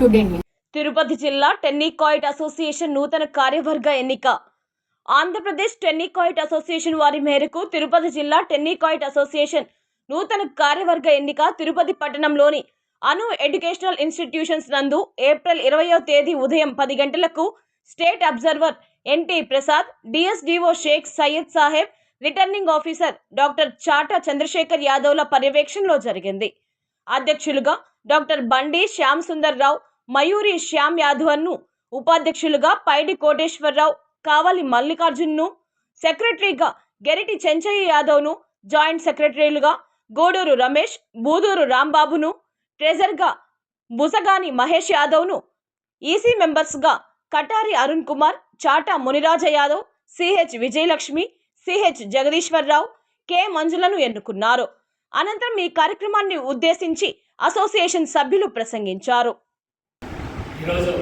Today Tirupati జిల్లా tenniquoit association నూతన కార్యవర్గ ఎన్నిక. ఆంధ్రప్రదేశ్ టెన్నికాయిట్ అసోసియేషన్ వారి మేరకు తిరుపతి జిల్లా టెన్నికాయిట్ అసోసియేషన్ నూతన కార్యవర్గ ఎన్నిక తిరుపతి పట్టణంలోని అను ఎడ్యుకేషనల్ ఇన్స్టిట్యూషన్స్ నందు ఏప్రిల్ ఇరవయో తేదీ ఉదయం పది గంటలకు state observer N T Prasad DSDO Shaik Syed Sahib returning officer doctor Chata Chandrasekhar యాదవ్ల పర్యవేక్షణలో జరిగింది. అధ్యక్షులుగా డాక్టర్ బండి శ్యామ్ సుందర్ రావు మయూరి శ్యామ్ యాదవ్ను ఉపాధ్యక్షులుగా పైడి కోటేశ్వరరావు కావలి మల్లికార్జున్ను సెక్రటరీగా గెరిటి చెంచయ్య యాదవ్ను జాయింట్ సెక్రటరీలుగా గోడూరు రమేష్ బూదూరు రాంబాబును ట్రెజర్గా బుసగాని మహేష్ యాదవ్ను EC మెంబర్స్గా Katari Arun Kumar Chata Muniraja Yadav CH Vijayalakshmi CH Jagadeeswararao K మంజులను ఎన్నుకున్నారు. అనంతరం ఈ కార్యక్రమాన్ని ఉద్దేశించి అసోసియేషన్ సభ్యులు ప్రసంగించారు. ఈరోజు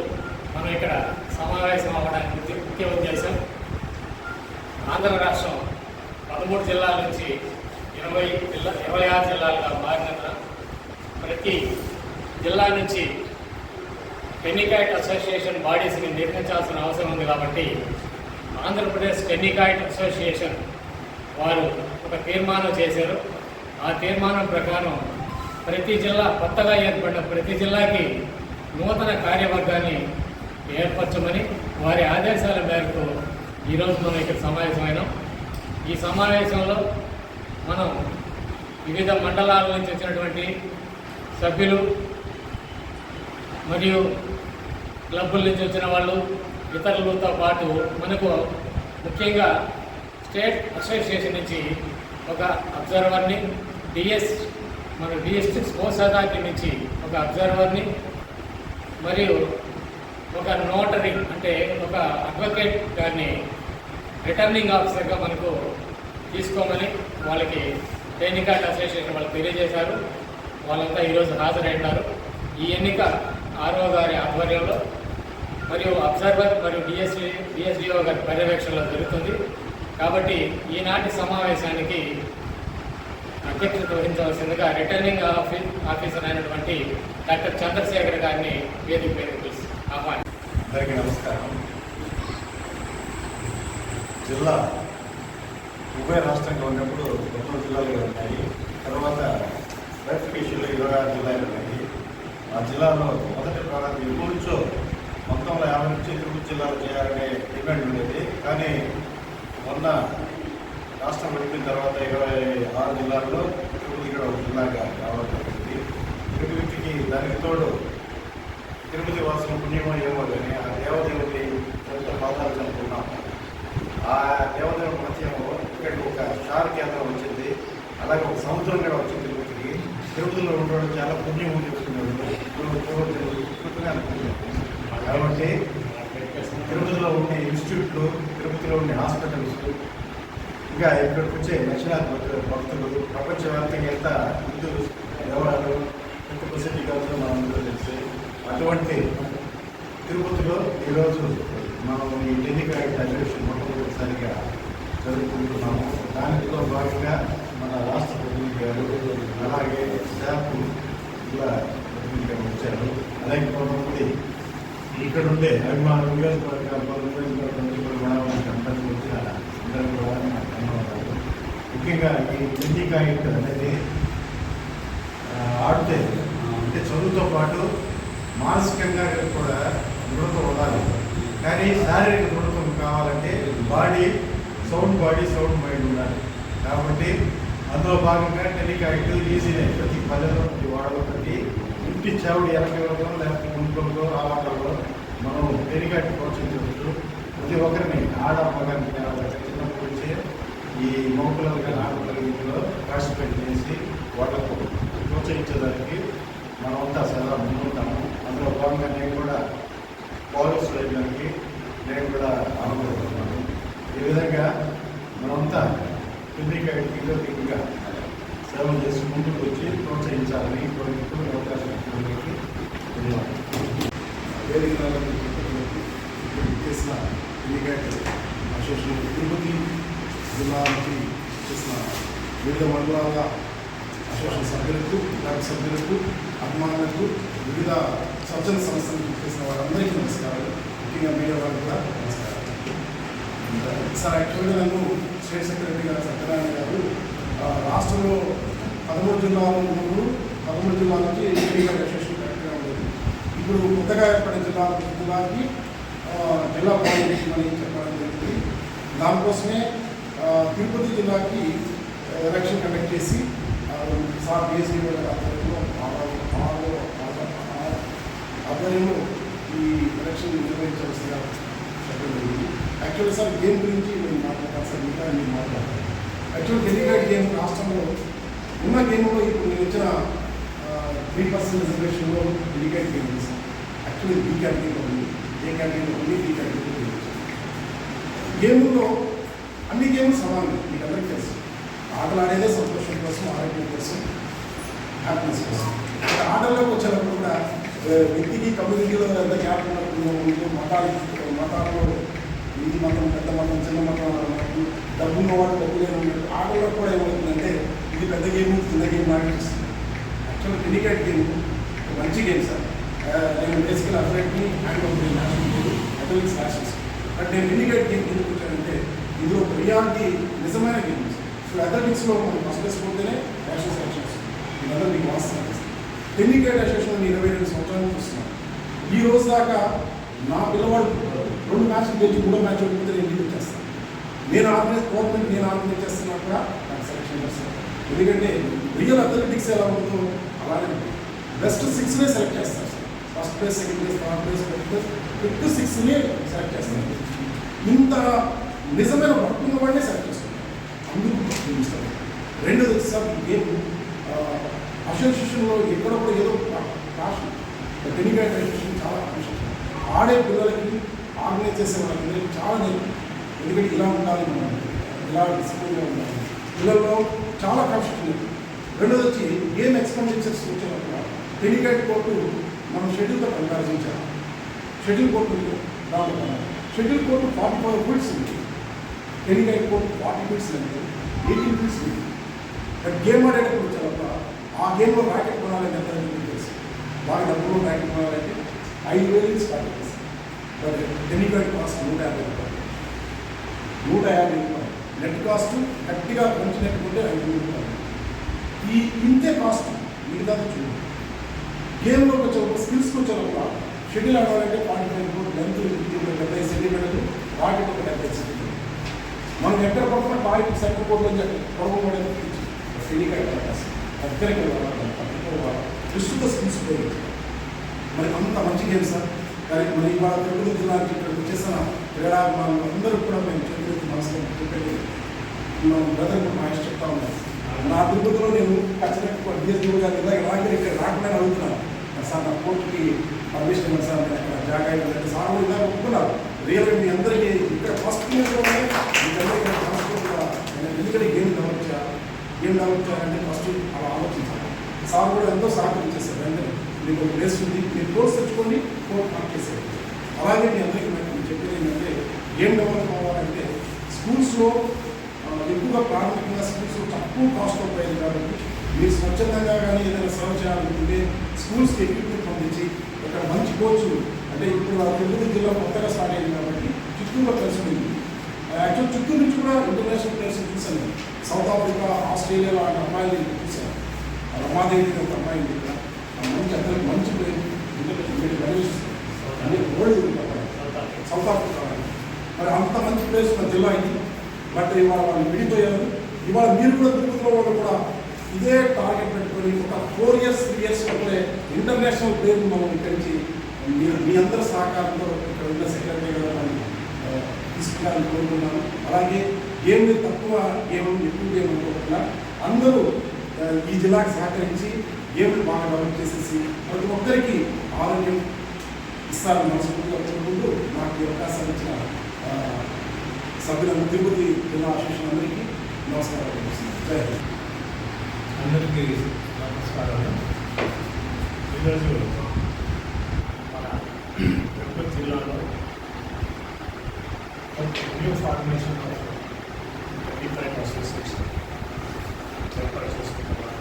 మనం ఇక్కడ సమావేశం అవ్వడానికి ముఖ్య ఉద్దేశం ఆంధ్ర రాష్ట్రం పదమూడు జిల్లాల నుంచి ఇరవై జిల్లా ఇరవై ఆరు జిల్లాలుగా మారినందున ప్రతి జిల్లా నుంచి టెన్నికాయిట్ అసోసియేషన్ బాడీస్ని నిర్మించాల్సిన అవసరం ఉంది కాబట్టి ఆంధ్రప్రదేశ్ టెన్నికాయిట్ అసోసియేషన్ వారు ఒక తీర్మానం చేశారు. ఆ తీర్మానం ప్రకారం ప్రతి జిల్లా కొత్తగా ఏర్పడిన ప్రతి జిల్లాకి నూతన కార్యవర్గాన్ని ఏర్పరచమని వారి ఆదేశాల మేరకు ఈరోజు మనం ఇక్కడ సమావేశమైనాం. ఈ సమావేశంలో మనం వివిధ మండలాల నుంచి వచ్చినటువంటి సభ్యులు మరియు క్లబ్బుల నుంచి వచ్చిన వాళ్ళు ఇతరులతో పాటు మనకు ముఖ్యంగా స్టేట్ అసోసియేషన్ నుంచి ఒక అబ్జర్వర్ని డిఎస్ మన డిఎస్టి స్పోర్ట్స్ అథారిటీ నుంచి ఒక అబ్జర్వర్ని మరియు ఒక నోటరీ అంటే ఒక అడ్వకేట్ గారిని రిటర్నింగ్ ఆఫీసర్గా మనకు తీసుకోమని వాళ్ళకి ఎన్నిక అసోసియేషన్ వాళ్ళకి తెలియజేశారు. వాళ్ళంతా ఈరోజు హాజరైనారు. ఈ ఎన్నిక ఆర్ఓ గారి ఆధ్వర్యంలో మరియు అబ్జర్వర్ మరియు డిఎస్డి డిఎస్డిఓ గారి పర్యవేక్షణలో జరుగుతుంది. కాబట్టి ఈనాటి సమావేశానికి అధ్యక్షత వహించవలసిందిగా రిటర్నింగ్ ఆఫీ ఆఫీసర్ అయినటువంటి డాక్టర్ చంద్రశేఖర్ గారిని వేదిక పేరు పిలిచి ఆహ్వాని అందరికీ నమస్కారం. జిల్లా ఉభయ రాష్ట్రంగా ఉన్నప్పుడు తొమ్మిది జిల్లాలుగా ఉన్నాయి. తర్వాత వెరిఫికేషన్లో ఇరవై ఆరు జిల్లాలు ఉన్నాయి. ఆ జిల్లాలో మొదటి ప్రారంభం ఎప్పుడు నుంచో మొత్తంలో యాభై నుంచి తిరుపతి జిల్లాలో చేయాలనే డిమాండ్ ఉండేది. కానీ మొన్న రాష్ట్రం విడిపిన తర్వాత ఇరవై ఆరు జిల్లాల్లో తిరుపతి ఇక్కడ ఒక జిల్లాగా రావడం జరిగింది. తిరుపతికి దానికి తోడు తిరుపతి వాసుల పుణ్యమో ఏమో కానీ ఆ దేవదేవుడి ఎంత పాదాలు చదువుకున్నాం ఆ దేవదేవుడి మధ్యలో ఇక్కడికి ఒక స్టార్ కేంద్రం వచ్చింది. అలాగే ఒక సముద్రం కూడా వచ్చింది తిరుపతికి. తిరుపతిలో ఉండడం చాలా పుణ్యం ఉంది తిరుపతిని అనుకుంటున్నాం కాబట్టి తిరుపతిలో ఉండే ఇన్స్టిట్యూట్లు తిరుపతిలో ఉండే హాస్పిటల్స్ ఇంకా ఇక్కడికి వచ్చే దక్షిణాది భక్తులు ప్రపంచవ్యాప్తంగా ఎంత హిందువులు ఎవరు ఎంత ప్రసిద్ధి కాదు మనందరూ తెలిసి అటువంటి తిరుపతిలో ఈరోజు మనం ఈ టెన్నికాయిట్ గ్రాడ్యుయేషన్ మొట్టమొదటిసారిగా జరుపుకుంటున్నాము. దానిలో భాగంగా మన రాష్ట్ర ప్రతినిధి గారు అలాగే స్టాఫ్ ఇలా ప్రతినిధి గారు వచ్చారు. అలాగే కొంతమంది ఇక్కడ ఉండే అభిమాన నియోజకవర్గాల నియోజకవర్గం నుంచి కూడా మనవాళ్ళకి అందరికీ వచ్చిన అందరూ కూడా నాకు ధన్యవాదాలు ముఖ్యంగా ఈ టెన్నికాయిట్ అనేది ఆడితే అంటే చదువుతో పాటు మానసికంగా కూడా దృఢత ఉండాలి. కానీ శారీరక దృఢత్వం కావాలంటే body sound body sound mind ఉండాలి. కాబట్టి అందులో భాగంగా టెలికాయిట్ ఈజీనే. ప్రతి పల్లెలో ప్రతి వాడలో ప్రతి ఇంటి చావుడు ఎనకలో లేకపోతే మునుకల్లో ఆవాటల్లో మనం టెలికాయిట్ ప్రోత్సహించవచ్చు ప్రతి ఒక్కరిని ఆడ మగాన్ని చిన్నప్పటి నుంచే ఈ మౌకులుగా ఆడపిల్లలు పార్టిసిపేట్ చేసి వాళ్ళకు ప్రోత్సహించడానికి మనమంతా సదా ముందుంటాము అందులో భాగంగా నేను కూడా పోలీస్ వేయడానికి నేను కూడా ఆనందపడుతున్నాను ఈ విధంగా మనమంతా కిందికి ఇంకా సేవ చేసి ముందుకు వచ్చి ప్రోత్సహించాలని కోరుకుంటూ ఈ అవకాశం ఇచ్చినందుకు ధన్యవాదాలు వేదిక చేసిన కిందికాయట్ అసోసియేషన్ తిరుపతి జిల్లా నుంచి చేసిన వివిధ మండలాల అసోసియేషన్ సభ్యులకు క్లబ్ సభ్యులకు అభిమానులకు వివిధ స్వచ్ఛంద సంస్థలకు చేసిన వారందరికీ నమస్కారాలు. ముఖ్యంగా మీడియా వారికి కూడా నమస్కారాలు. సార్ యాక్చువల్గా నన్ను స్టేట్ సెక్రటరీ గారు సత్యనారాయణ గారు రాష్ట్రంలో పదమూడు జిల్లాలు ఉన్నప్పుడు పదమూడు జిల్లాలకి నుంచి రిజిస్ట్రేషన్ అసోసియేషన్ కరెక్ట్గా ఉండేది. ఇప్పుడు కొత్తగా ఏర్పడిన జిల్లా జిల్లాకి జిల్లా పాలిటిక్స్ అని చెప్పడం జరిగింది. దానికోసమే తిరుపతి జిల్లాకి ఎలక్షన్ కండక్ట్ చేసి సార్ బిఎస్సీ ఆధ్వర్యంలో ఆధ్వర్యంలో ఈ ఎలక్షన్ నిర్వహించవలసిందిగా చెప్పడం జరిగింది. యాక్చువల్గా సార్ గేమ్ గురించి మేము మాట్లాడతాను సార్ మిగతా నేను మాట్లాడతాను. యాక్చువల్ డెలిగేట్ గేమ్ రాష్ట్రంలో ఉన్న గేమ్లో ఇప్పుడు నేను ఇచ్చిన త్రీ పర్సెంట్ రిజర్వేషన్లో డెలిగేట్ గేమ్ ఉంది సార్. యాక్చువల్లీ బీ క్యాటగిరీలో ఉంది ఏ క్యాటగిరీలో ఉంది బీ క్యాటగిరీలో ఉంది. గేమ్లో అన్ని గేమ్స్ సమానం మీకు అందరికీ తెలుసు. ఆటలు సంతోషం కోసం ఆరోగ్యం కోసం హ్యాపీనెస్ కోసం. ఆటల్లోకి వచ్చినప్పుడు కూడా వ్యక్తికి కమ్యూనిటీలో ఎంత గ్యాప్ ఉన్నప్పుడు ఉంటూ మతాలు మతాల్లో ఇది మతం పెద్ద మతం చిన్న మతం డబ్బు ఉన్నవాడు డబ్బు లేని ఆటల్లో కూడా ఏమవుతుందంటే ఇది పెద్ద గేమ్ చిన్న గేమ్ ఆడిపిస్తుంది యాక్చువల్ క్రికెట్ గేమ్ మంచి గేమ్ సార్. నేను basically అథ్లెట్ని hand over national game athletics but నేను క్రికెట్ గేమ్ ఎందుకు వచ్చానంటే ఇందులో ఒక రియాలిటీ నిజమైన గేమ్ ఇప్పుడు అథ్లెటిక్స్లో మనం ఫస్ట్ ప్లేస్ పోతేనే నేషనల్ సెలక్షన్స్ ఇదంతా మీకు వాస్తవం టెన్నికేట్ అసోసియేషన్ ఇరవై రెండు సంవత్సరాలు చూస్తున్నాను ఈ రోజు దాకా నా పిల్లవాడు రెండు మ్యాచ్లు గెలిచి మూడో మ్యాచ్ ఓడిపోతే నేను ఇంటికి చేస్తాను? నేను ఆర్గనైజ్ గవర్నమెంట్ నేను ఆర్గనైజ్ చేస్తున్నా కూడా నాకు సెలక్షన్ చేస్తాను ఎందుకంటే రియల్ అథ్లెటిక్స్ ఎలా ఉందో అలానే ఉంటుంది. బెస్ట్ సిక్స్నే సెలెక్ట్ చేస్తారు sir first place second place third place fifth place fifth సిక్స్నే select చేస్తారు ఇంత నిజమైన వర్క్ ఉన్న వాడినే సెలెక్ట్ చేస్తారు చూపిస్తారు రెండు సార్ ఈ గేమ్ అసోసియేషన్లో ఎక్కడ ఏదో కాస్ట్ టెలిగ్రాఫ్ అసోసియేషన్ చాలా అసోసియేషన్ ఆడే పిల్లలకి ఆర్గనైజ్ చేసే వాళ్ళకి చాలా నేర్పు ఎందుకంటే ఇలా ఉండాలి మనం ఇలా డిసిప్లిన్గా ఉండాలి. పిల్లల్లో చాలా కాన్సెప్ట్ ఉంది. రెండోది వచ్చి గేమ్ ఎక్స్పెండిచర్స్ వచ్చినప్పుడు టెలిగైట్ కోర్టు మనం షెడ్యూల్తో కంపారిజన్ చేయాలి షెడ్యూల్ కోర్టు దాంట్లో schedule court forty five feets ఉంది. టెలిగ్రాఫ్ కోర్టు ఫార్టీ ఫీట్స్ అంటే ఎయిటీన్ ఫీట్స్ బట్ గేమ్ ఆడేటప్పుడు చాలా ఆ గేమ్లో ర్యాకెట్ కొనాలని ఎంత తెలుసు? వాళ్ళ డబ్బులో ర్యాకెట్ కొనాలంటే ఐదు వేలు స్టార్ట్ చేస్తాం బట్ టెలిగ్రాఫ్ కాస్ట్ నూట యాభై రూపాయలు. నూట యాభై రూపాయలు. నెట్ కాస్ట్ గట్టిగా మంచి నెట్ కొంటే ఐదు వేలు రూపాయలు. ఈ ఇంతే కాస్ట్ మిగతా చూడండి. గేమ్లోకి వచ్చేటప్పుడు స్కిల్స్కి వచ్చేటప్పుడు షెడ్యూల్ ఆడాలంటే పాయింట్ ఫైవ్ ఫోర్ లెంత్ డెబ్బై సెంటీమీటర్లు రాకెట్ ఒక డెబ్బై సెంటీమీటర్లు మనం ఎక్కడ పడుతున్న పాయింట్ సెంటర్ కోర్టు అని చెప్పి పొడవబడేది టెలికాట్ దగ్గరికి వెళ్ళాలి పట్టుకోవాలి విస్తృత స్కిల్స్ మరి అంత మంచి గేమ్ సార్ కానీ మరి ఇవాళ తెలుగు జిల్లాకి ఇక్కడికి వచ్చేసిన క్రీడాభిమానులు అందరూ కూడా మేము చేతులెత్తి మనసులో చెప్పండి మా బ్రదర్ కూడా చెప్తా ఉన్నాను నా తిరుపతిలో నేను ఖచ్చితంగా డిఎస్పీ గారి ఇలా రాక ఇక్కడ రాకుండా అడుగుతున్నాను. సార్ నా కోర్టుకి పర్మిషన్ ఇవ్వండి సార్. జాగా ఇవ్వండి సార్ ఇలా ఒప్పుకున్నారు. రియల్గా మీ అందరికీ ఇక్కడ ఫస్ట్ ఇయర్లోనే మనస్ఫూర్తిగా నేను ఎందుకంటే గేమ్ డెవలప్ ఏం గేమ్ డెవలప్ చేయాలంటే ఫస్ట్ అలా ఆలోచించాలి. సార్ కూడా ఎంతో సహకరించేశారు వెంటనే. మీకు ఒక ప్లేస్ ఉంది మీరు కోర్స్ తెచ్చుకోండి కోర్ట్ మార్క్ చేసేది అలాగే మీ అందరికీ మేము చెప్పేది ఏంటంటే ఏం డెవలప్ అవ్వాలంటే స్కూల్స్లో ఎక్కువగా ప్రాథమికంగా స్కూల్స్లో తక్కువ కాస్ట్ అవుతాయి కాబట్టి మీరు స్వచ్ఛందంగా కానీ ఏదైనా సర్వ్ చేయాలనుకుంటే స్కూల్స్కి ఎక్విప్మెంట్ పంపించి అక్కడ మంచి కోచ్లు అంటే ఇప్పుడు ఆ జిల్లా కొత్తగా స్టార్ట్ అయింది కాబట్టి చిత్తూరులో కలిసి ఉంది. యాక్చువల్ చిత్తూరు నుంచి కూడా ఇంటర్నేషనల్ ప్లేయర్స్ చూశాను సౌత్ ఆఫ్రికా ఆస్ట్రేలియాలో ఆ అమ్మాయిలు చూశాను రమాదేవి ఒక అమ్మాయి ఆ మంచి అందరికి మంచి ప్లేస్ అంటే సౌత్ ఆఫ్రికా మరి అంత మంచి ప్లేస్ మన జిల్లా ఇది. బట్ ఇవాళ వాళ్ళు విడిపోయారు. ఇవాళ మీరు కూడా తిరుపతిలో వాళ్ళు కూడా ఇదే టార్గెట్ పెట్టుకొని ఒక ఫోర్ ఇయర్స్ త్రీ ఇయర్స్ లోపలే ఇంటర్నేషనల్ పేరు మనం ఇక్కడి నుంచి మీరు మీ అందరి సహకారంతో ఇక్కడ ఉన్న సెక్రటరీ గారు తీసుకురావాలని కోరుకున్నాను అలాగే ఏంది తక్కువ గేమ్ ఎక్కువ గేమ్ అందరూ ఈ జిల్లాకు సహకరించి ఏమి బాగా డెవలప్ చేసేసి ప్రతి ఒక్కరికి ఆరోగ్యం ఇస్తారని మనస్ఫూర్తిగా కోరుకుంటూ నాకు ఈ అవకాశం ఇచ్చిన ఆ, సభ్యులను తిరుపతి జిల్లా అసోసియేషన్ అందరికీ నమస్కారాలు జై అందరికీ నమస్కారాలు. ఈరోజు మన తిరుపతి జిల్లాలో new formation of different association ఏర్పాటు చేసుకుంటున్నాం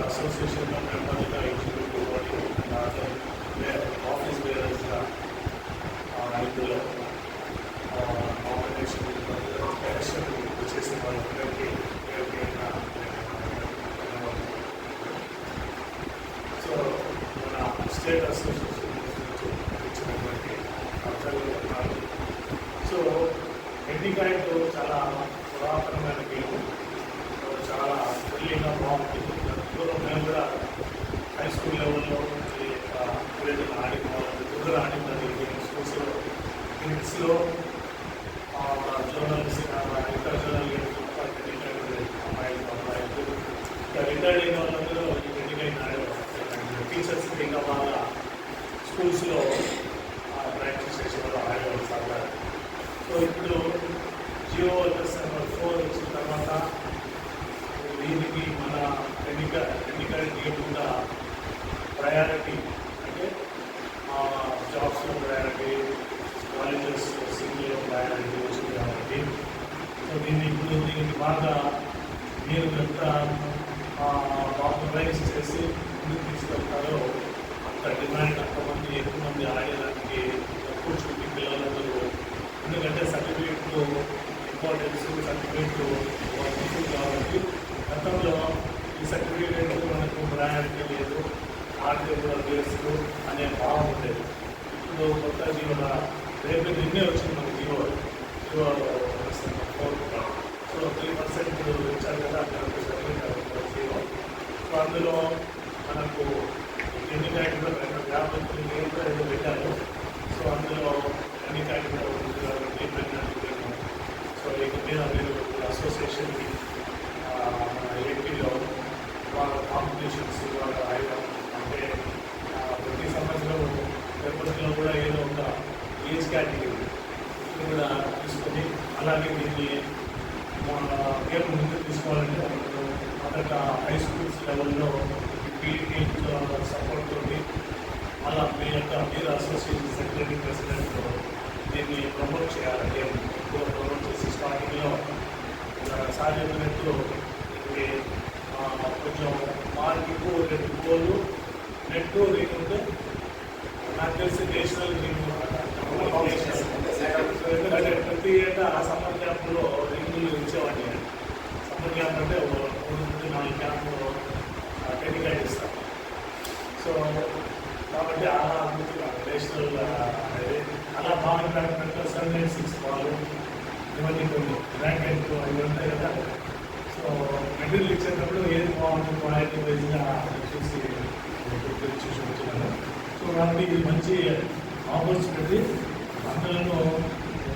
అసోసియేషన్లో మెంబర్గా ఎగ్జిక్యూటివ్ బాడీ ఆఫీస్ బేరర్స్గా ఐదులో కాంబినేషన్ ఎలక్షన్ చేసిన వాళ్ళందరికీ పేరు పేరున ధన్యవాదాలు. సో మన స్టేట్ అసోసియేషన్ నుంచి ఇచ్చినటువంటి అవసరాలు ఉన్నారు సో ఎన్నికాయలు చాలా పురాతనమైన గేమ్ చాలా థ్రిల్లింగ్గా బాగుంటుంది పూర్వం మేము కూడా హై స్కూల్ లెవెల్లో ఈ యొక్క క్రీడలు ఆడిన వాళ్ళు కూడా ఆడిన స్కూల్స్లో కిడ్స్లో జర్నల్స్ ఇంటర్ జర్నల్ అమ్మాయిలు అమ్మాయిలు ఇంకా రిటైర్డ్ అయిన వాళ్ళందరూ ఈ ఎన్నికైన ఆడేవాళ్ళు టీచర్స్ ఇంకా బాగా స్కూల్స్లో ప్రాక్టీస్ చేసేవాళ్ళు ఆడేవాళ్ళు సార్ సో ఇప్పుడు జియో వర్కర్స్ నెంబర్ ఫోర్ వచ్చిన తర్వాత దీనికి మన ఎన్నిక ఎన్నికల తీయకుండా ప్రయారిటీ అంటే జాబ్స్లో ప్రయారిటీ కాలేజెస్ సింగిల్లో ప్రయారిటీ వచ్చింది కాబట్టి సో దీన్ని ఇప్పుడు దీనికి బాగా మీరు ఎంత పాపులరైజ్ చేసి ముందుకు తీసుకెళ్తారో అంత డిమాండ్ అంతమంది ఎక్కువ మంది ఆడేదానికి ఎక్కువ చూపి పిల్లలందరూ ఎందుకంటే సర్టిఫికేట్లు ఇంపార్టెన్స్ సర్టిఫికేట్లు వర్తింపు కాబట్టి గతంలో ఈ సర్టిఫికేట్ మనకు ప్రయారిటీ లేదు ఆర్థిక కూడా అనే భావం ఉండేది ఇప్పుడు కొత్త జీవన రేపు నిన్నే వచ్చింది మన GO GO so three percent ఇచ్చారు కదా అక్కడ జీవో సో అందులో మనకు ఎన్ని క్యాంటీన్లో యాభై తొమ్మిది ఏళ్ళు పెట్టారు సో అందులో ఎన్ని క్యాంటీన్లో ఉంది కాబట్టి పెట్టినట్టు సో ఇక మీరు అసోసియేషన్కి మన ఏపీలో వాళ్ళ కాంపిటీషన్స్ వాళ్ళ ఐటమ్ అంటే ప్రతి సంవత్సరం తిరుపతిలో కూడా ఏదో ఒక ఏజ్ కేటగిరీ కూడా తీసుకొని అలాగే దీన్ని మన గేమ్ ముందుకు తీసుకోవాలంటే మనకు మొదట హై స్కూల్స్ లెవెల్లో పీటీ సపోర్ట్ తోటి అలా మీ యొక్క మీరు అసోసియేషన్ సెక్రటరీ ప్రెసిడెంట్ దీన్ని ప్రమోట్ చేయాలి. గేమ్ ఎక్కువ ప్రమోట్ చేసి స్టార్టింగ్లో కార్యక్రమంలో కొంచెం మార్క్ రెండు గోలు నెట్ రింగ్ ఉంటే నాకు తెలిసి నేషనల్ రింగ్ ఎందుకంటే ప్రతి ఏటా సమ్మర్ క్యాంపులో రింగులు ఇచ్చేవాడిని సమ్మర్ క్యాంప్ అంటే మూడు నుండి నాలుగు క్యాంపులు టెక్నికల్ ఇస్తాం. సో కాబట్టి అలా అద్భుతంగా నేషనల్ అలా బాగా పెట్టినట్టు సెవెన్ సిక్స్ బాల్ ఇవన్నీ కొన్ని ర్యాంకెట్ అవి ఉంటాయి కదా సో మెటీరియల్ ఇచ్చేటప్పుడు ఏది బాగుంటుంది క్వాలిటీ వైజ్గా చూసి చూసి వచ్చినాను సో కాబట్టి ఇది మంచి ఆపర్చునిటీ అందులో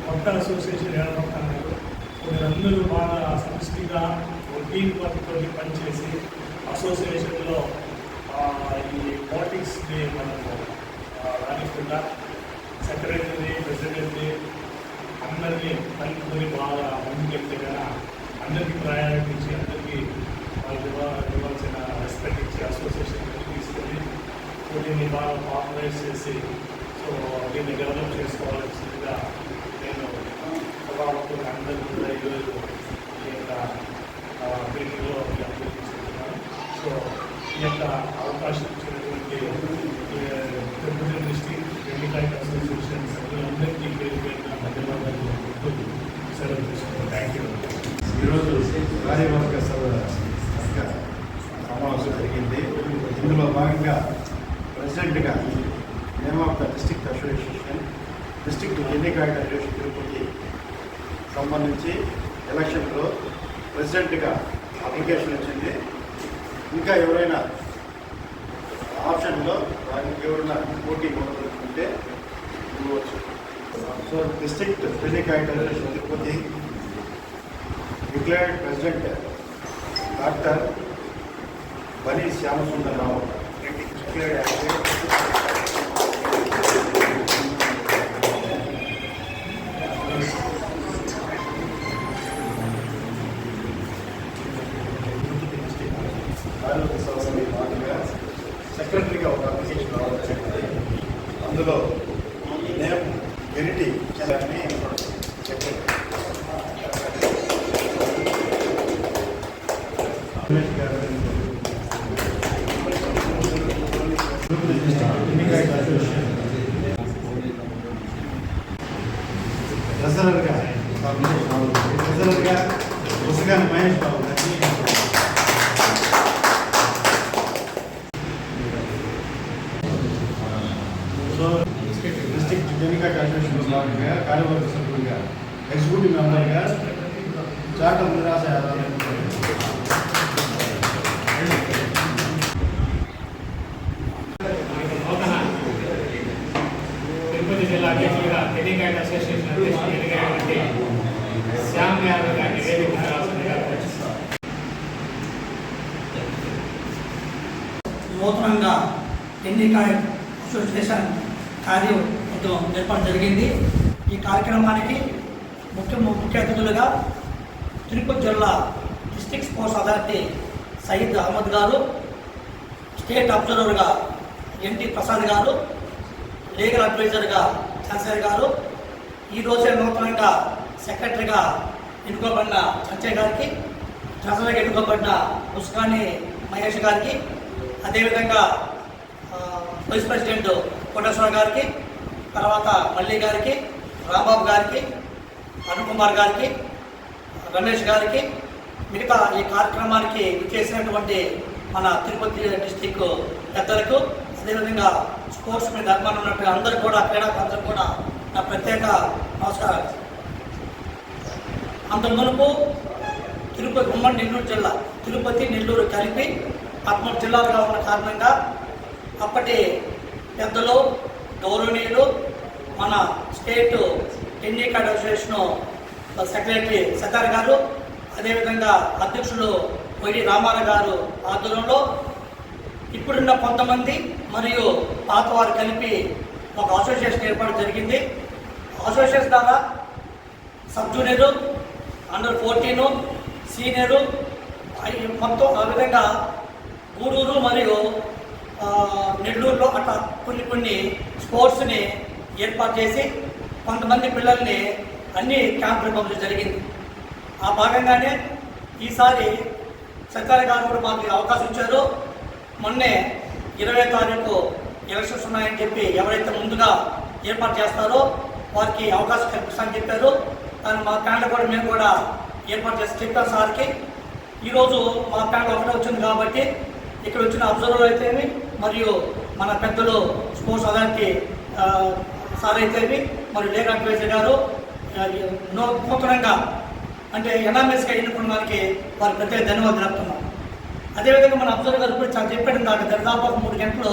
కొత్త అసోసియేషన్ ఏర్పడుతున్నారు సో మీరందరూ బాగా సమిష్టిగా టీం వర్క్తో పనిచేసి అసోసియేషన్లో ఈ పాలిటిక్స్ని మనము రాణిస్తుందా? రానికుండా సెక్రటరీ ప్రెసిడెంట్ని అందరికీ తల్లిదండ్రులు బాగా ముందుకెళ్తే కదా అందరికీ ప్రయారిటీ ఇచ్చి అందరికీ వాళ్ళు ఇవ్వాల్సిన రెస్పెక్ట్ ఇచ్చి అసోసియేషన్ తీసుకొని సో దీన్ని బాగా పాపులరైజ్ చేసి సో దీన్ని డెవలప్ చేసుకోవాల్సిందిగా నేను ప్రభావంతో అందరికీ కూడా ఈరోజు ఈ యొక్క మీటింగ్లో అభ్యర్థిస్తున్నాను సో ఈ యొక్క అవకాశం ఇచ్చినటువంటి ఈ, తిరుపతి డిస్ట్రిక్ట్ ఎన్నికైన అసోసియేషన్ సభ్యులందరికీ పేరు పేరున ధన్యవాదాలు చెప్తూ సెలవు తీసుకున్నాను థ్యాంక్ యూ ఈరోజు కార్యవర్గ సభ సమావేశం జరిగింది. ఇందులో భాగంగా ప్రెసిడెంట్గా name of the district association district ఎన్నికల అసోసియేషన్ తిరుపతి సంబంధించి ఎలక్షన్లో ప్రెసిడెంట్గా అప్లికేషన్ వచ్చింది. ఇంకా ఎవరైనా ఆప్షన్లో వారికి ఎవరైనా పోటీ మొదలుకుంటే ఇవ్వచ్చు. So district clinic attendant Tirupati declared President Dr. Bani Shyam Sundar Rao declared as executive మెంబర్గా చాట నిరాశ తిరుపతి జిల్లా అధ్యక్షులుగా టెలికాయిట్ అసోసియేషన్ అధ్యక్షులు శ్యామ్ యాదవ్. నూతనంగా ఎన్నికాయ అసోసియేషన్ కార్యవర్గం ఏర్పాటు జరిగింది ఈ కార్యక్రమానికి ముఖ్య అతిథులుగా తిరుపతి జిల్లా district sports authority Sayeed Ahmed garu state అబ్జర్వర్గా NT Prasad గారు లీగల్ అడ్వైజర్గా చంద్రశేఖర్ గారు ఈ రోజే నూతనంగా సెక్రటరీగా ఎన్నుకోబడిన చంచయ్య గారికి ట్రెజరీగా ఎన్నుకోబడిన ముస్కాని మహేష్ గారికి అదేవిధంగా వైస్ ప్రెసిడెంట్ కోటేశ్వర గారికి తర్వాత మల్లి గారికి రాంబాబు గారికి అరుణ్ కుమార్ గారికి రమేష్ గారికి మిగతా ఈ కార్యక్రమానికి చేసినటువంటి మన తిరుపతి డిస్టిక్ పెద్దలకు అదేవిధంగా స్పోర్ట్స్ మీద అభిమానం ఉన్నట్టు అందరూ కూడా క్రీడాకారులకు కూడా నా ప్రత్యేక నమస్కారాలు. అంత మునుపు తిరుపతి ఉమ్మడి నెల్లూరు జిల్లా తిరుపతి నెల్లూరు కలిపి పదమూడు జిల్లాలుగా ఉన్న కారణంగా అప్పటి పెద్దలు గౌరవనీయులు మన స్టేట్ ఎన్నికల అసోసియేషన్ సెక్రటరీ సత్తార్ గారు అదేవిధంగా అధ్యక్షులు వైడి రామారావు గారు ఆధ్వర్యంలో ఇప్పుడున్న కొంతమంది మరియు పాత వారు కలిపి ఒక అసోసియేషన్ ఏర్పాటు జరిగింది. అసోసియేషన్ ద్వారా sub junior under fourteen senior మొత్తం ఆ విధంగా గూడూరు మరియు నెల్లూరులో అట్లా కొన్ని కొన్ని స్పోర్ట్స్ని ఏర్పాటు చేసి కొంతమంది పిల్లల్ని అన్ని క్యాంపులు పంపించడం జరిగింది. ఆ భాగంగానే ఈసారి సర్కారీ గారు కూడా మాకు అవకాశం ఇచ్చారు. మొన్నే ఇరవై తారీఖు ఎలక్షన్స్ ఉన్నాయని చెప్పి ఎవరైతే ముందుగా ఏర్పాటు చేస్తారో వారికి అవకాశం కల్పిస్తామని చెప్పారు. కానీ మా ప్యాన్లు కూడా మేము కూడా ఏర్పాటు చేసి చెప్పాం సార్కి. ఈరోజు మా ప్యాన్ ఒకటే వచ్చింది కాబట్టి ఇక్కడ వచ్చిన అబ్జర్వర్ అయితేమి మరియు మన పెద్దలు స్పోర్ట్స్ అథారిటీ సార్ అయితేమి మరి లేఖ అడ్వైజర్ గారు నూతనంగా అంటే ఎన్ఆర్ఎస్గా ఎన్నుకున్న వారికి వారికి ప్రత్యేక ధన్యవాదాలు తెలుపుతున్నాం. అదేవిధంగా మన అబ్జర్వ్ గారు కూడా చాలా చెప్పాడు దాకా దాదాపు ఒక మూడు గంటలు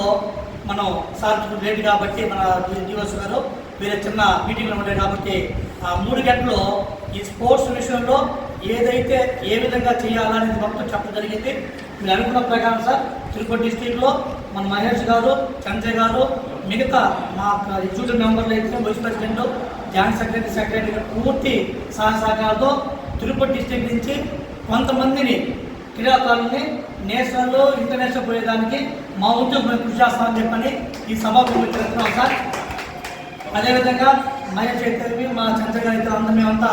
మనం సార్ లేట్ కాబట్టి మన డిఓస్ గారు వేరే చిన్న మీటింగ్లో ఉంటాయి కాబట్టి ఆ మూడు గంటలు ఈ స్పోర్ట్స్ విషయంలో ఏదైతే ఏ విధంగా చేయాలనేది మొత్తం చెప్పడం జరిగింది. మీరు అనుకున్న ప్రకారం సార్ తిరుపతి డిస్టిక్లో మన మహేష్ గారు చంద్రయ్య గారు మిగతా మా ఎగ్జిక్యూటివ్ మెంబర్లు అయితే vice president joint secretary secretary పూర్తి సహాయ తిరుపతి డిస్టిక్ నుంచి కొంతమందిని క్రీడాకారుల్ని నేషనల్ ఇంటర్నేషనల్ పోయేదానికి మా ఉద్యోగం కృషి చేస్తామని చెప్పని ఈ సభకు చెప్తున్నాం సార్. అదేవిధంగా మహేష్ అయితే మా చంద్రగారు అయితే అందరం మేమంతా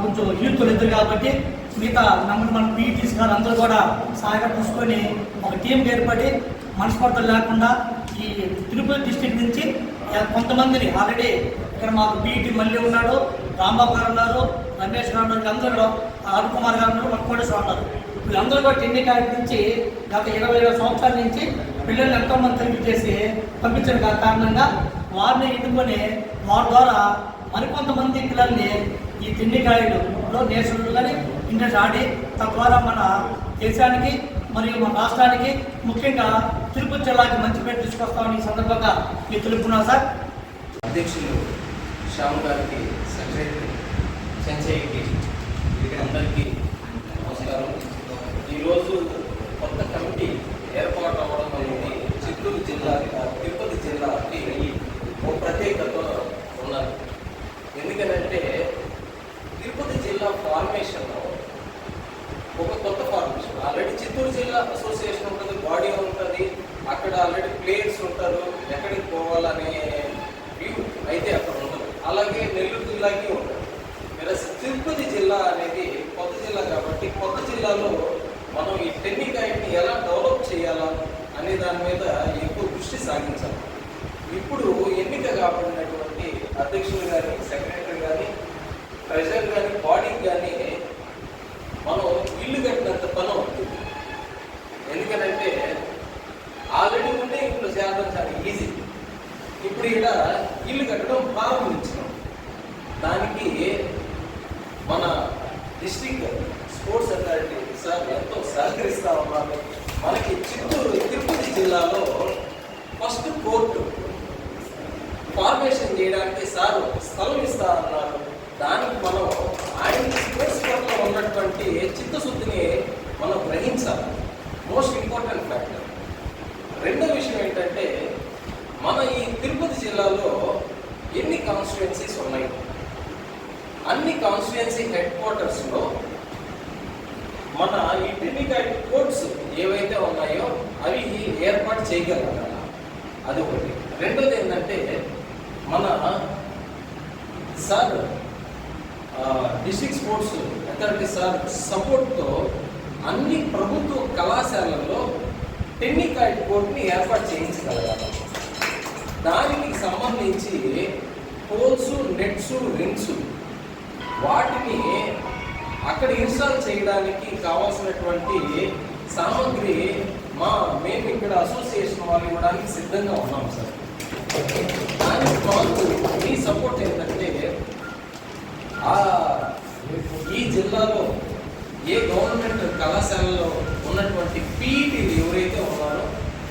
కొంచెం యూత్లు ఇద్దరు కాబట్టి మిగతా నమ్మకం మన పీటీస్ గారు అందరూ కూడా సహాయంగా చూసుకొని ఒక టీం ఏర్పడి మనస్పర్ధలు లేకుండా ఈ తిరుపతి డిస్టిక్ నుంచి కొంతమందిని ఆల్రెడీ ఇక్కడ మాకు బీటీ మళ్ళీ ఉన్నాడు రాంబాబు గారు ఉన్నారు రమేష్ గారు ఉన్నారు అందరూ అరుణ్ కుమార్ గారు ఉన్నారు మన ఉన్నారు. వీళ్ళందరూ కూడా టెన్ని కార్డు నుంచి గత ఇరవై ఇరవై సంవత్సరాల నుంచి పిల్లల్ని ఎంతో మంది తనిఖీ చేసి పంపించిన కారణంగా వారిని ఎన్నుకొని వారి ద్వారా మరికొంతమంది పిల్లల్ని ఈ తిండికాయలు నేషనల్ కానీ ఇంట్రెస్ట్ ఆడి తద్వారా మన దేశానికి మరియు మన రాష్ట్రానికి ముఖ్యంగా తిరుపతి జిల్లాకి మంచి పేరు తీసుకొస్తామని ఈ సందర్భంగా మీరు తెలుపుకున్నాం సార్. అధ్యక్షులు శ్యామ్ గారికి సెక్రటరీ సంచయ్కి అందరికీ నమస్కారం. ఈరోజు కొత్త కమిటీ ఏర్పాటు అవ్వడం అనేది చిత్తూరు జిల్లా తిరుపతి జిల్లాకి ఒక ప్రత్యేకత ఉన్నది. ఎందుకంటే తిరుపతి జిల్లా ఫార్మేషన్ ఒక కొత్త చిత్తూరు జిల్లా అసోసియేషన్ ఉంటుంది బాడీ ఉంటుంది అక్కడ ఆల్రెడీ ప్లేయర్స్ ఉంటారు ఎక్కడికి పోవాలనే వ్యూ అయితే అక్కడ ఉండదు. అలాగే నెల్లూరు జిల్లాకి ఉంటుంది తిరుపతి జిల్లా అనేది కొత్త జిల్లా కాబట్టి కొత్త జిల్లాలో మనం ఈ టెక్నిక్ ఐట్ని ఎలా డెవలప్ చేయాలా అనే దాని మీద ఎక్కువ దృష్టి సాగించాలి. ఇప్పుడు ఎన్నిక కాబడినటువంటి అధ్యక్షులు కానీ సెక్రటరీ కానీ ట్రెజర్ కానీ బాడీ కానీ మనం ఇల్లు కట్టినంత పని ఎందుకంటే ఆల్రెడీ ఉంటే ఇప్పుడు చేరడం చాలా ఈజీ ఇప్పుడు ఇక్కడ ఇల్లు కట్టడం ప్రారంభించినాం దానికి మన డిస్ట్రిక్ట్ స్పోర్ట్స్ అథారిటీ సార్ ఎంతో సహకరిస్తా ఉన్నారు. మనకి చిత్తూరు తిరుపతి జిల్లాలో ఫస్ట్ కోర్టు ఫార్మేషన్ చేయడానికి సార్ స్థలం ఇస్తా అన్నారు. దానికి మనం ఆయన స్పోర్ట్స్ పట్ల ఉన్నటువంటి చిత్తశుద్ధిని మనం గ్రహించాలి మోస్ట్ ఇంపార్టెంట్ ఫ్యాక్టర్ రెండో విషయం ఏంటంటే మన ఈ తిరుపతి జిల్లాలో ఎన్ని కాన్స్టిట్యుయెన్సీస్ ఉన్నాయి కాన్స్టిట్యున్సీ హెడ్ క్వార్టర్స్లో మన ఈ కోర్ట్స్ ఏవైతే ఉన్నాయో అవి ఏర్పాటు చేయగలగాలి అది ఒకటి. రెండోది ఏంటంటే మన sir district sports authority sir సపోర్ట్తో అన్ని ప్రభుత్వ కళాశాలల్లో టెక్నికల్ కోర్ట్ని ఏర్పాటు చేయించగలగాలి దానికి సంబంధించి పోల్స్ నెట్స్ రింగ్స్ వాటిని అక్కడ ఇన్స్టాల్ చేయడానికి కావాల్సినటువంటి సామాగ్రి మా మేము ఇక్కడ అసోసియేషన్ వాళ్ళు ఇవ్వడానికి సిద్ధంగా ఉన్నాం సార్. దానికి మాకు మీ సపోర్ట్ ఏంటంటే ఈ జిల్లాలో ఏ గవర్నమెంట్ కళాశాలలో ఉన్నటువంటి పీఈటీలు ఎవరైతే ఉన్నారో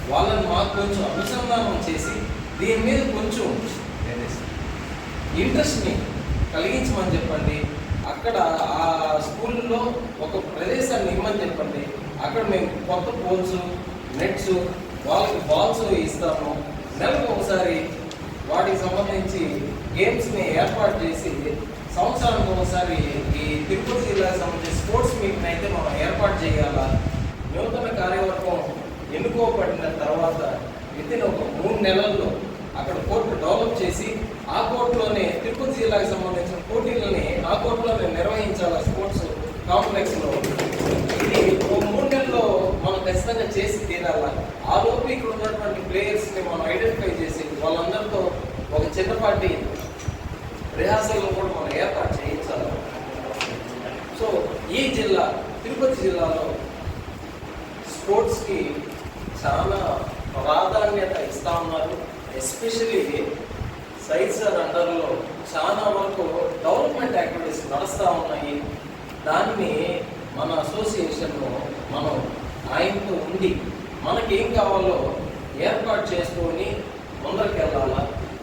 వాళ్ళని మాకు కొంచెం అనుసంధానం చేసి దీని మీద కొంచెం ఇంట్రెస్ట్ని కలిగించమని చెప్పండి. అక్కడ ఆ స్కూల్లో ఒక ప్రదేశాన్ని ఇమ్మని చెప్పండి. అక్కడ మేము కొత్త పోల్స్ నెట్స్ వాళ్ళకి బాల్స్ ఇస్తాము. నెలకు ఒకసారి వాటికి సంబంధించి గేమ్స్ని ఏర్పాటు చేసి సంవత్సరానికి ఒకసారి ఈ తిరుపతి జిల్లాకు సంబంధించి స్పోర్ట్స్ మీట్ని అయితే మనం ఏర్పాటు చేయాలా? నూతన కార్యవర్గం ఎన్నుకోబడిన తర్వాత వితిన్ ఒక మూడు నెలల్లో అక్కడ కోర్టు డెవలప్ చేసి ఆ కోర్టులోనే తిరుపతి జిల్లాకు సంబంధించిన పోటీలని ఆ కోర్టులోనే నిర్వహించాలి స్పోర్ట్స్ కాంప్లెక్స్లో ఇది ఒక మూడు నెలల్లో మనం ఖచ్చితంగా చేసి తీరాల ఆ లోపు ఇక్కడ ఉన్నటువంటి ప్లేయర్స్ని మనం ఐడెంటిఫై చేసి వాళ్ళందరితో ఒక చిన్నపాటి రిహార్సల్లో కూడా మనం ఏర్పాటు చేయించాలి. సో ఈ జిల్లా తిరుపతి జిల్లాలో స్పోర్ట్స్కి చాలా ప్రాధాన్యత ఇస్తా ఉన్నారు. ఎస్పెషలీ సైజ్ సార్ అండర్లో చాలా వరకు డెవలప్మెంట్ యాక్టివిటీస్ నడుస్తూ ఉన్నాయి. దాన్ని మన అసోసియేషన్లో మనం ఆయనతో ఉండి మనకేం కావాలో ఏర్పాటు చేసుకొని ముందరికి వెళ్ళాలా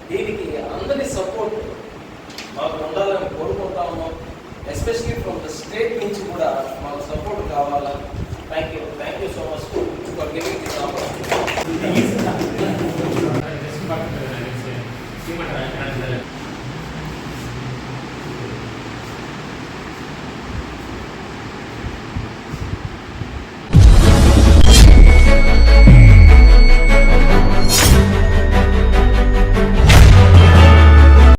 దీనికి సపోర్ట్ మాకు ఉండాలని కోరుకుంటా ఉన్నాం. ఎస్పెషలీ ఫ్రమ్ ద స్టేట్ నుంచి కూడా మాకు సపోర్ట్ కావాలా. Thank you thank you so much for giving this opportunity